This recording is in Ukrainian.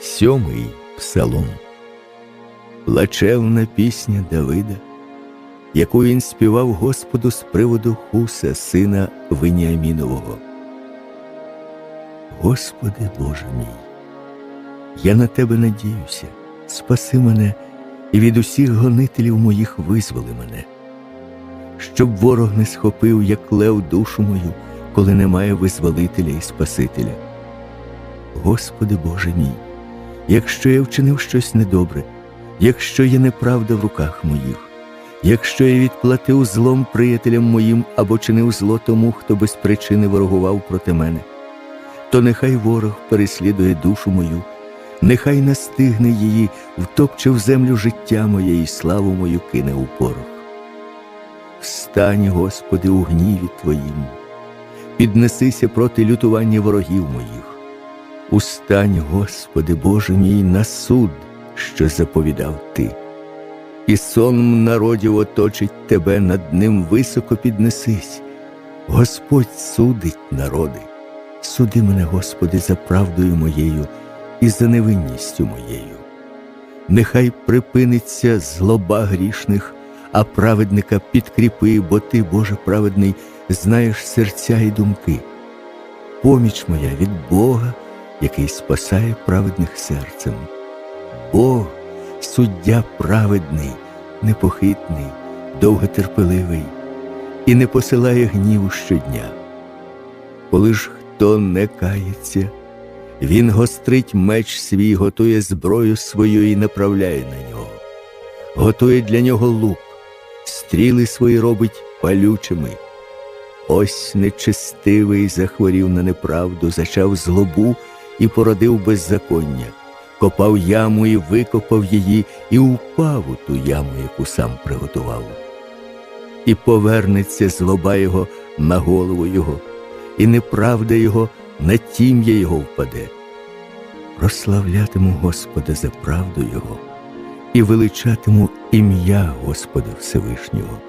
Сьомий псалом. Плачевна пісня Давида, яку він співав Господу з приводу Хуса, сина Веніамінового. Господи Боже мій, я на тебе надіюся, спаси мене і від усіх гонителів моїх визволи мене, щоб ворог не схопив, як лев душу мою, коли немає визволителя і Спасителя. Господи Боже мій, якщо я вчинив щось недобре, якщо є неправда в руках моїх, якщо я відплатив злом приятелям моїм або чинив зло тому, хто без причини ворогував проти мене, то нехай ворог переслідує душу мою, нехай настигне її, втопче в землю життя моє і славу мою кине у порох. Встань, Господи, у гніві Твоїм, піднесися проти лютування ворогів моїх. Устань, Господи, Боже мій, на суд, що заповідав Ти. І сон народів оточить тебе, над ним високо піднесись. Господь судить народи. Суди мене, Господи, за правдою моєю і за невинністю моєю. Нехай припиниться злоба грішних, а праведника підкріпи, бо ти, Боже праведний, знаєш серця і думки. Поміч моя від Бога, який спасає праведних серцем. Бог, суддя праведний, непохитний, довготерпеливий і не посилає гніву щодня. Коли ж хто не кається, він гострить меч свій, готує зброю свою і направляє на нього, готує для нього лук, стріли свої робить палючими. Ось нечестивий захворів на неправду, зачав злобу і породив беззаконня, копав яму і викопав її, і упав у ту яму, яку сам приготував. І повернеться злоба його на голову його, і неправда його на тім'я його впаде. Прославлятиму Господа за правду Його і величатиму ім'я Господа Всевишнього.